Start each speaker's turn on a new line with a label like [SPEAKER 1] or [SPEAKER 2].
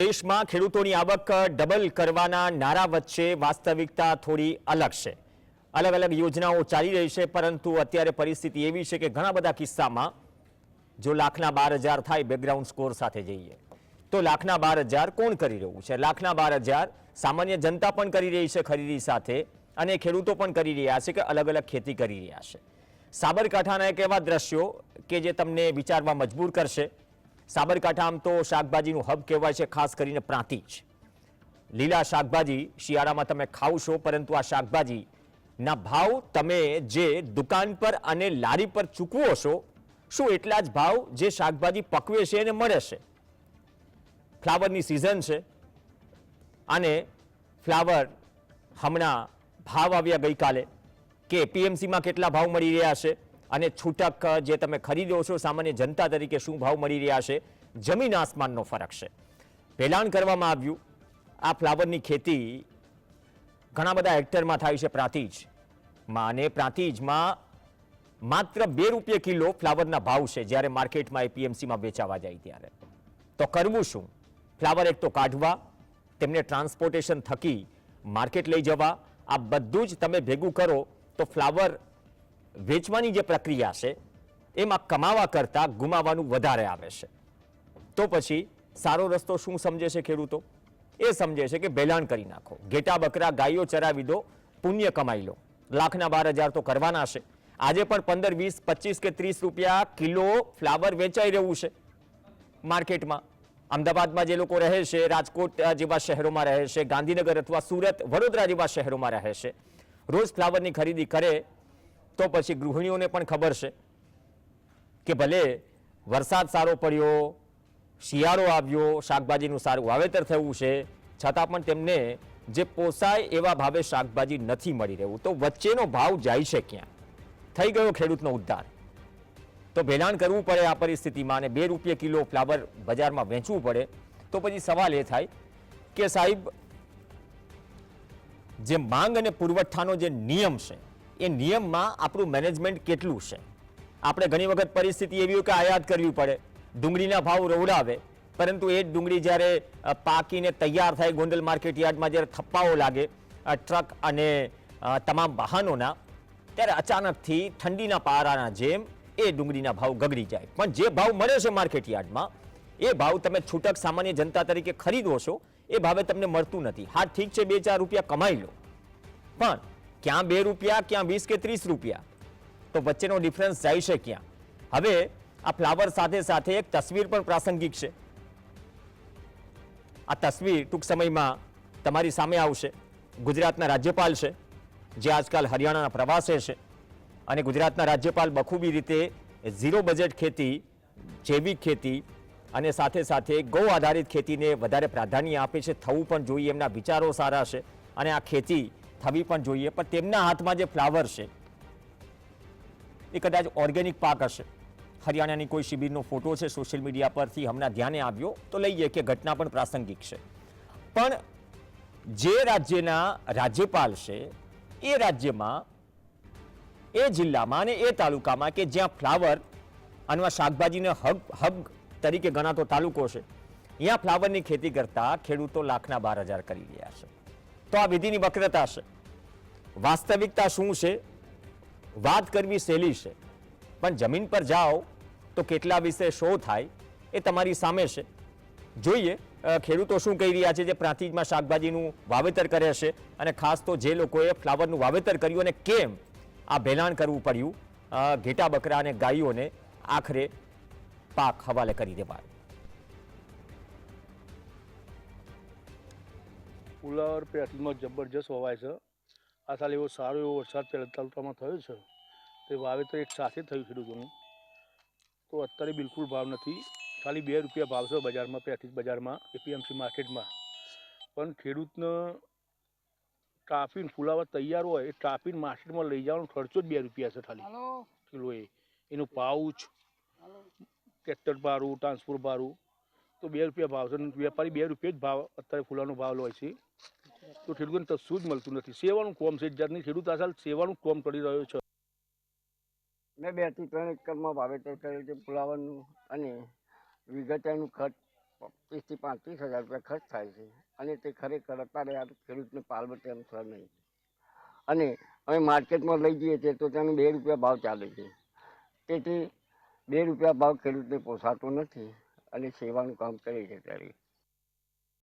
[SPEAKER 1] દેશમાં ખેડૂતોની આવક ડબલ કરવાના નારા વચ્ચે વાસ્તવિકતા થોડી અલગ છે. અલગ અલગ યોજનાઓ ચાલી રહી છે, પરંતુ અત્યારે પરિસ્થિતિ એવી છે કે ઘણા બધા કિસ્સામાં જો લાખના બાર હજાર થાય બેકગ્રાઉન્ડ સ્કોર સાથે જઈએ. તો લાખના બાર હજાર કોણ કરી રહ્યું છે? લાખના બાર હજાર સામાન્ય જનતા પણ કરી રહી છે ખરીદી સાથે અને ખેડૂતો પણ કરી રહ્યા છે કે અલગ અલગ ખેતી કરી રહ્યા છે. સાબરકાંઠાના એક એવા દ્રશ્યો કે જે તમને વિચારવા મજબૂર કરશે. સાબરકાંઠા આમ તો શાકભાજીનું હબ કહેવાય છે, ખાસ કરીને પ્રાંતિજ લીલા શાકભાજી શિયાળામાં તમે ખાવ છો પરંતુ આ શાકભાજીના ભાવ તમે જે દુકાન પર અને લારી પર ચૂકવો છો, શું એટલા જ ભાવ જે શાકભાજી પકવે છે એને મળે છે? ફ્લાવરની સિઝન છે અને ફ્લાવર હમણાં ભાવ આવ્યા ગઈકાલે કે પીએમસીમાં કેટલા ભાવ મળી રહ્યા છે? અને છૂટક જે તમે ખરીદો છો, સામાન્ય જનતા તરીકે શું ભાવ મળી રહ્યા છે? જમીન આસમાનનો ફરક છે. ભેલાણ કરવામાં આવ્યું. આ ફ્લાવરની ખેતી ઘણા બધા હેક્ટરમાં થાય છે પ્રાંતિજમાં અને પ્રાંતિજમાં માત્ર બે રૂપિયા કિલો ફ્લાવરના ભાવ છે, જ્યારે માર્કેટમાં એપીએમસીમાં વેચાવા જાય ત્યારે. તો કરવું શું? ફ્લાવર એક તો કાઢવા, તેમને ટ્રાન્સપોર્ટેશન થકી માર્કેટ લઈ જવા, આ બધું જ તમે ભેગું કરો, તો ફ્લાવર વેચવાની જે પ્રક્રિયા છે, એમાં કમાવા કરતાં ગુમાવાનું વધારે આવે છે. તો પછી સારો રસ્તો શું સમજે છે ખેડૂતો? એ સમજે છે કે બેલાણ કરી નાખો. ઘેટા બકરા ગાયો ચરાવી દો, પુણ્ય કમાઈ લો. લાખના બાર હજાર તો કરવાના છે. આજે પણ પંદર, વીસ, પચીસ કે ત્રીસ રૂપિયા કિલો ફ્લાવર વેચાઈ રહ્યું છે માર્કેટમાં. અમદાવાદમાં જે લોકો રહે છે, રાજકોટ જેવા શહેરોમાં રહે છે, ગાંધીનગર અથવા સુરત, વડોદરા જેવા શહેરોમાં રહે છે, રોજ ફ્લાવરની ખરીદી કરે તો પછી ગૃહિણીઓને પણ ખબર છે કે ભલે વરસાદ સારો પડ્યો, શિયાળો આવ્યો, શાકભાજીનું સારું વાવેતર થયું છે, છતાં પણ તેમને જે પોસાય એવા ભાવે શાકભાજી નથી મળી રહ્યું તો વચ્ચેનો ભાવ જાય છે ક્યાં? થઈ ગયો ખેડૂતનો ઉદ્ધાર. તો ભેલાણ કરવું પડે આ પરિસ્થિતિમાં અને બે રૂપિયા કિલો ફ્લાવર બજારમાં વેચવું પડે, તો પછી સવાલ એ થાય કે સાહેબ, જે માંગ અને પુરવઠાનો જે નિયમ છે એ નિયમમાં આપણું મેનેજમેન્ટ કેટલું છે? આપણે ઘણી વખત પરિસ્થિતિ એવી હોય કે આયાત કરવી પડે. ડુંગળીના ભાવ રવડાવે, પરંતુ એ ડુંગળી જ્યારે પાકીને તૈયાર થાય ગોંડલ માર્કેટ યાર્ડમાં જ્યારે થપ્પાઓ લાગે ટ્રક અને તમામ વાહનોના, ત્યારે અચાનકથી ઠંડીના પારાના જેમ એ ડુંગળીના ભાવ ગગડી જાય. પણ જે ભાવ મળે છે માર્કેટ યાર્ડમાં, એ ભાવ તમે છૂટક સામાન્ય જનતા તરીકે ખરીદો છો, એ ભાવે તમને મળતું નથી. હા, ઠીક છે, બે ચાર રૂપિયા કમાઈ લો. પણ ક્યાં બે રૂપિયા, ક્યાં વીસ કે ત્રીસ રૂપિયા? તો વચ્ચેનો ડિફરન્સ જાય છે ક્યાં? હવે આ ફ્લાવર સાથે સાથે એક તસવીર પણ પ્રાસંગિક છે. આ તસવીર ટૂંક સમયમાં તમારી સામે આવશે. ગુજરાતના રાજ્યપાલ છે, જે આજકાલ હરિયાણાના પ્રવાસે છે અને ગુજરાતના રાજ્યપાલ બખૂબી રીતે ઝીરો બજેટ ખેતી, જૈવિક ખેતી અને સાથે સાથે ગૌ આધારિત ખેતીને વધારે પ્રાધાન્ય આપે છે. થવું પણ જોઈએ, એમના વિચારો સારા છે અને આ ખેતી થવી પણ જોઈએ, પણ તેમના હાથમાં જે ફ્લાવર છે, એ કદાચ ઓર્ગેનિક પાક હશે. હરિયાણાની કોઈ શિબિરનો ફોટો છે સોશિયલ મીડિયા પરથી હમણાં ધ્યાને આવ્યો, તો લઈએ કે ઘટના પણ પ્રાસંગિક છે. પણ જે રાજ્યના રાજ્યપાલ છે, એ રાજ્યમાં, એ જિલ્લામાં અને એ તાલુકામાં કે જ્યાં ફ્લાવર અથવા શાકભાજીને હબ હબ તરીકે ગણાતો તાલુકો છે અહીંયા ફ્લાવરની ખેતી કરતા ખેડૂતો લાખના બાર હજાર કરી રહ્યા છે. તો આ વિધિની વક્રતા છે. વાસ્તવિકતા શું છે? વાત કરવી સહેલી છે. પણ જમીન પર જાઓ તો કેટલા વિશે શો થાય એ તમારી સામે છે. જોઈએ ખેડૂતો શું કહી રહ્યા છે જે પ્રાંતિજમાં શાકભાજીનું વાવેતર કરે છે અને ખાસ તો જે લોકોએ ફ્લાવરનું વાવેતર કર્યું અને કેમ આ ભેલાણ કરવું પડ્યું ઘેટા બકરા અને ગાયોને આખરે પાક હવાલે કરી દેવાય.
[SPEAKER 2] ફુલાવર પેટમાં જબરજસ્ત વવાય છે. આ સાલ એવો સારો એવો વરસાદ પહેલા તાલુકામાં થયો છે. તે વાવેતર એક સાથે થયું ખેડૂતોનું. તો અત્યારે બિલકુલ ભાવ નથી. ખાલી બે રૂપિયા ભાવ છે બજારમાં પેટીસ બજારમાં એપીએમસી માર્કેટમાં. પણ ખેડૂતને કાપીને ફુલાવર તૈયાર હોય એ કાપીને માર્કેટમાં લઈ જવાનો ખર્ચો જ બે રૂપિયા છે ખાલી. કિલોએ. એનું પાઉચ ટ્રેક્ટર ભાડું ટ્રાન્સપોર્ટ ભાડું તો બે રૂપિયા ભાવ છે. વેપારી બે રૂપિયા જ ભાવ અત્યારે ફૂલાનો ભાવ લે છે. તો ખેડૂતોને કશું જ મળતું નથી. સેવાનું કોમ છે. જાતની ખેડૂત આ સાલ સેવાનું કોમ કરી રહ્યો છે.
[SPEAKER 3] મેં બેથી ત્રણ એકરમાં વાવેતર કર્યું છે ફુલાવરનું અને વિઘટાનું ખર્ચ ત્રીસથી પાંત્રીસ હજાર રૂપિયા ખર્ચ થાય છે. અને તે ખરેખર અત્યારે આ ખેડૂતને પાલવટે અનુસાર નહીં અને અમે માર્કેટમાં લઈ જઈએ છીએ તો તેનો બે રૂપિયા ભાવ ચાલે છે. તેથી બે રૂપિયા ભાવ ખેડૂતને પોસાતો નથી. અને સેવાનું કામ કરે છે ત્યારે